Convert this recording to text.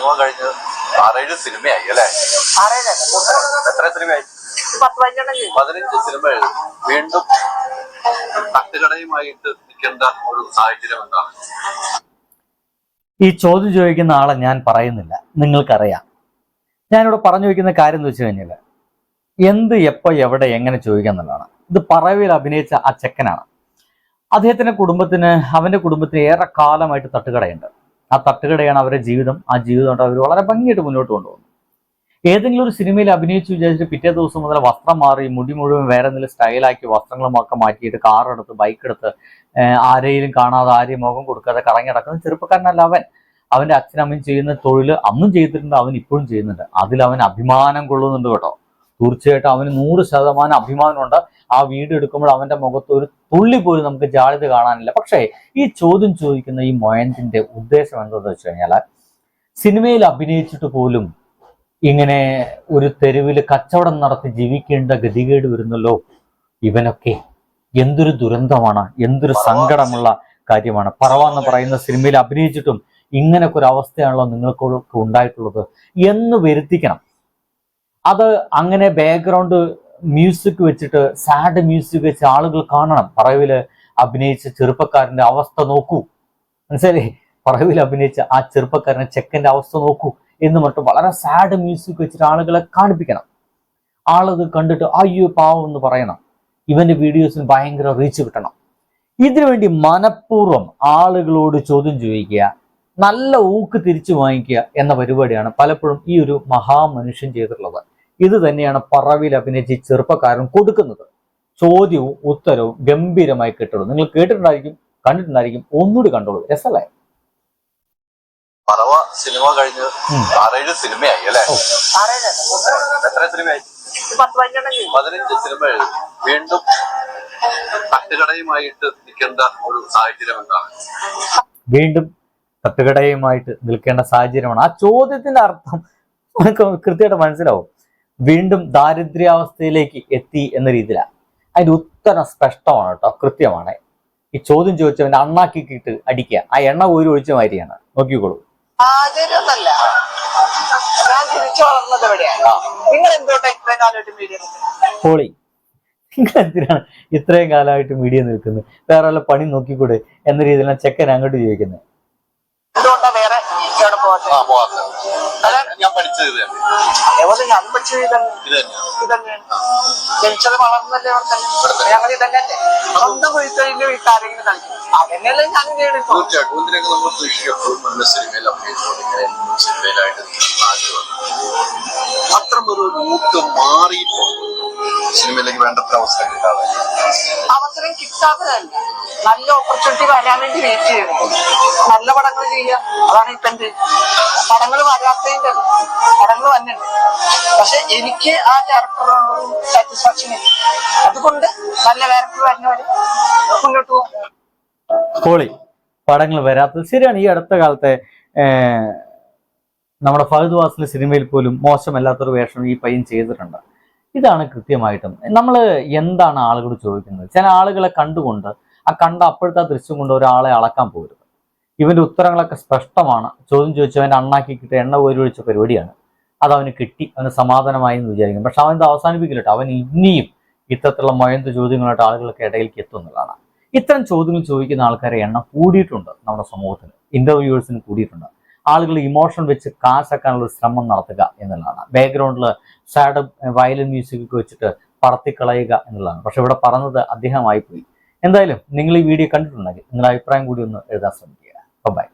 Cinema കഴിഞ്ഞ് ആറേഴ് സിനിമയായി അല്ലേ? എത്ര സിനിമയായി? പതിനഞ്ച് സിനിമ വീണ്ടും തട്ടുകടയുമായിട്ട് നിൽക്കേണ്ട ഒരു സാഹചര്യം എന്താണ്? ഈ ചോദ്യം ചോദിക്കുന്ന ആളെ ഞാൻ പറയുന്നില്ല. നിങ്ങൾക്കറിയാം. ഞാനിവിടെ പറഞ്ഞു വയ്ക്കുന്ന കാര്യം എന്ന് വെച്ച് കഴിഞ്ഞാൽ എന്ത് എപ്പോൾ എവിടെ എങ്ങനെ ചോദിക്കുക എന്നുള്ളതാണ്. ഇത് പറവിൽ അഭിനയിച്ച ആ ചെക്കനാണ്. അദ്ദേഹത്തിന്റെ കുടുംബത്തിന് അവന്റെ കുടുംബത്തിന് ഏറെ കാലമായിട്ട് തട്ടുകടയുണ്ട്. ആ തട്ടുകടയാണ് അവരുടെ ജീവിതം ആ ജീവിതം കൊണ്ട് അവർ വളരെ ഭംഗിയായിട്ട് മുന്നോട്ട് കൊണ്ടുപോകുന്നു. ഏതെങ്കിലും ഒരു സിനിമയിൽ അഭിനയിച്ചു വിചാരിച്ചിട്ട് പിറ്റേ ദിവസം മുതൽ വസ്ത്രം മാറി മുടി മുഴുവൻ വേറെ എന്തെങ്കിലും സ്റ്റൈലാക്കി വസ്ത്രങ്ങളുമൊക്കെ മാറ്റിയിട്ട് കാർ എടുത്ത് ബൈക്ക് എടുത്ത് ആരെയും കാണാതെ ആരെയും മുഖം കൊടുക്കാതെ കറങ്ങി നടക്കുന്ന ചെറുപ്പക്കാരനല്ല അവൻ. അവന്റെ അച്ഛനമ്മയും ചെയ്യുന്ന തൊഴിൽ അന്നും ചെയ്തിട്ടുണ്ട് അവൻ ഇപ്പോഴും ചെയ്യുന്നുണ്ട്. അതിൽ അവൻ അഭിമാനം കൊള്ളുന്നുണ്ട് കേട്ടോ. തീർച്ചയായിട്ടും അവന് നൂറ് ശതമാനം അഭിമാനമുണ്ട്. ആ വീട് എടുക്കുമ്പോൾ അവന്റെ മുഖത്ത് ഒരു തുള്ളി പോലും നമുക്ക് ജാളിത് കാണാനില്ല. പക്ഷേ ഈ ചോദ്യം ചോദിക്കുന്ന ഈ മൊയന്തിന്റെ ഉദ്ദേശം എന്താണെന്ന് വെച്ച് കഴിഞ്ഞാൽ സിനിമയിൽ അഭിനയിച്ചിട്ട് പോലും ഇങ്ങനെ ഒരു തെരുവിൽ കച്ചവടം നടത്തി ജീവിക്കേണ്ട ഗതികേട് വരുന്നല്ലോ? ഇവനൊക്കെ എന്തൊരു ദുരന്തമാണ് എന്തൊരു സങ്കടമുള്ള കാര്യമാണ്. പറവ എന്ന് പറയുന്ന സിനിമയിൽ അഭിനയിച്ചിട്ടും ഇങ്ങനൊക്കെ ഒരു അവസ്ഥയാണല്ലോ നിങ്ങൾക്കൊക്കെ ഉണ്ടായിട്ടുള്ളത് എന്ന് വരുത്തിക്കണം. അത് അങ്ങനെ ബാക്ക്ഗ്രൗണ്ട് മ്യൂസിക് വെച്ചിട്ട് സാഡ് മ്യൂസിക് വെച്ച് ആളുകൾ കാണണം. പറവിൽ അഭിനയിച്ച ചെറുപ്പക്കാരന്റെ അവസ്ഥ നോക്കൂ. മനസ്സിലായി പറവിൽ അഭിനയിച്ച ആ ചെറുപ്പക്കാരന്റെ ചെക്കന്റെ അവസ്ഥ നോക്കൂ എന്ന് മറ്റും വളരെ സാഡ് മ്യൂസിക് വെച്ചിട്ട് ആളുകളെ കാണിപ്പിക്കണം. ആളത് കണ്ടിട്ട് അയ്യോ പാവം എന്ന് പറയണം. ഇവന്റെ വീഡിയോസിന് ഭയങ്കര റീച്ച് കിട്ടണം. ഇതിനുവേണ്ടി മനഃപൂർവം ആളുകളോട് ചോദ്യം ചോദിക്കുക നല്ല ഊക്ക് തിരിച്ചു വാങ്ങിക്കുക എന്ന പരിപാടിയാണ് പലപ്പോഴും ഈ ഒരു മഹാമനുഷ്യൻ ചെയ്തിട്ടുള്ളത്. ഇത് തന്നെയാണ് പറവിൽ അഭിനയിച്ച് ചെറുപ്പക്കാരൻ കൊടുക്കുന്നത്. ചോദ്യവും ഉത്തരവും ഗംഭീരമായി കിട്ടുള്ളൂ നിങ്ങൾ കേട്ടിട്ടുണ്ടായിരിക്കും കണ്ടിട്ടുണ്ടായിരിക്കും. ഒന്നുകൂടി കണ്ടോളൂ. രസല്ലേ പറവ സിനിമ കഴിഞ്ഞ്. ആറേഴ് സിനിമയായി അല്ലേ. എത്ര സിനിമയായി? പതിനഞ്ച് സിനിമ വീണ്ടും തട്ടുകടയുമായിട്ട് നിൽക്കേണ്ട ഒരു സാഹചര്യം എന്താണ്? വീണ്ടും തട്ടുകടയുമായിട്ട് നിൽക്കേണ്ട സാഹചര്യമാണ്. ആ ചോദ്യത്തിന്റെ അർത്ഥം കൃത്യമായിട്ട് മനസ്സിലാവും. വീണ്ടും ദാരിദ്ര്യാവസ്ഥയിലേക്ക് എത്തി എന്ന രീതിയിലാണ്. അതിന്റെ ഉത്തരം സ്പഷ്ടമാണ് കേട്ടോ കൃത്യമാണ്. ഈ ചോദ്യം ചോദിച്ചവന്റെ അണ്ണാക്കിക്കിട്ട് അടിക്കുക. ആ എണ്ണ ഊരി ഒഴിച്ച മാതിരിയാണ്. നോക്കിക്കോളൂ. ഹോളി നിങ്ങൾ എന്തിനാണ് ഇത്രയും കാലമായിട്ട് മീഡിയ നിൽക്കുന്നത്? വേറെ വല്ല പണി നോക്കിക്കൂടെ എന്ന രീതിയിലാണ് ചെക്കൻ അങ്ങോട്ട് ചോദിക്കുന്നത്. പഠിച്ചത് ഇത് അതേപോലെ ഞാൻ പഠിച്ചത് ഇതന്നെ. ഇത് തന്നെയാണ് ഇതന്നെയാണ് ജനിച്ചത് വളർന്നല്ലേ ഇവിടെ തന്നെ. ഞങ്ങൾ ഇതന്നെയല്ലേ സ്വന്തം വീട്ടുകാരിന്റെ വീട്ടുകാരെങ്കിലും കളിക്കും അതന്നെയല്ലേ ഞാൻ ചെയ്യണിപ്പോ തീർച്ചയായിട്ടും. ഇതിനൊക്കെ നമ്മൾ പ്രതീക്ഷിക്കും നല്ല സിനിമയിൽ അഭിനയിച്ചുകൊണ്ട് ഇങ്ങനെ എന്നും സിനിമയിലായിട്ട് ആഗ്രഹം അത്തരം ഒരു മൂക്ക് മാറിയിട്ടുണ്ട്. സിനിമയിലേക്ക് വേണ്ടത്ര അവസരം കിട്ടാതെ. അവസരം കിട്ടാത്തതല്ല. നല്ല ഓപ്പർച്യൂണിറ്റി വരാൻ വേണ്ടി വെയിറ്റ് ചെയ്യണം നല്ല പടങ്ങൾ ചെയ്യുക. അതാണ് ഇപ്പൊ എന്റെ പടങ്ങൾ വരാത്തതിന്റെ പടങ്ങൾ വന്നിട്ടുണ്ട് പക്ഷെ എനിക്ക് ആ ക്യാരക്ടറിനോട് സാറ്റിസ്ഫാക്ഷൻ ഇല്ല. അതുകൊണ്ട് നല്ല ക്യാരക്ടർ വരുന്നവര് മുന്നോട്ട് പോകും. പടങ്ങൾ വരാത്തത് ശരിയാണ്. ഈ അടുത്ത കാലത്തെ നമ്മുടെ ഫഹദ് വാസിലെ സിനിമയിൽ പോലും മോശമല്ലാത്തൊരു വേഷം ഈ പയ്യൻ ചെയ്തിട്ടുണ്ട്. ഇതാണ് കൃത്യമായിട്ടും. നമ്മൾ എന്താണ് ആളുകൾ ചോദിക്കുന്നത്? ചില ആളുകളെ കണ്ടുകൊണ്ട് ആ കണ്ട അപ്പോഴത്തെ ദൃശ്യം കൊണ്ട് ഒരാളെ അളക്കാൻ പോകരുത്. ഇവന്റെ ഉത്തരങ്ങളൊക്കെ സ്പഷ്ടമാണ്. ചോദ്യം ചോദിച്ചവന്റെ അണ്ണാക്കി കിട്ടിയ എണ്ണ ഒഴിച്ച പരിപാടിയാണ്. അത് അവന് കിട്ടി അവന് സമാധാനമായി എന്ന് വിചാരിക്കും പക്ഷെ അവൻ ഇത് അവസാനിപ്പിക്കില്ല അവൻ ഇനിയും ഇത്തരത്തിലുള്ള മൊയന്ത ചോദ്യങ്ങളായിട്ട് ആളുകൾക്ക് ഇടയിലേക്ക് എത്തുന്നതാണ് ഇത്തരം ചോദ്യങ്ങൾ ചോദിക്കുന്ന ആൾക്കാരെ എണ്ണം കൂടിയിട്ടുണ്ട് നമ്മുടെ സമൂഹത്തിൽ ഇന്റർവ്യൂവേഴ്സിന് കൂടിയിട്ടുണ്ട്. ആളുകൾ ഇമോഷൻ വെച്ച് കാശാക്കാനുള്ള ശ്രമം നടത്തുക എന്നുള്ളതാണ്. ബാക്ക്ഗ്രൗണ്ടിൽ സാഡ് വയലിൻ മ്യൂസിക് ഒക്കെ വെച്ചിട്ട് പറത്തിക്കളയുക എന്നുള്ളതാണ്. പക്ഷെ ഇവിടെ പറഞ്ഞത് അദ്ദേഹമായി പോയി എന്തായാലും നിങ്ങൾ ഈ വീഡിയോ കണ്ടിട്ടുണ്ടെങ്കിൽ നിങ്ങളുടെ അഭിപ്രായം കൂടി ഒന്ന് എഴുതാൻ ശ്രമിക്കുക. ബൈ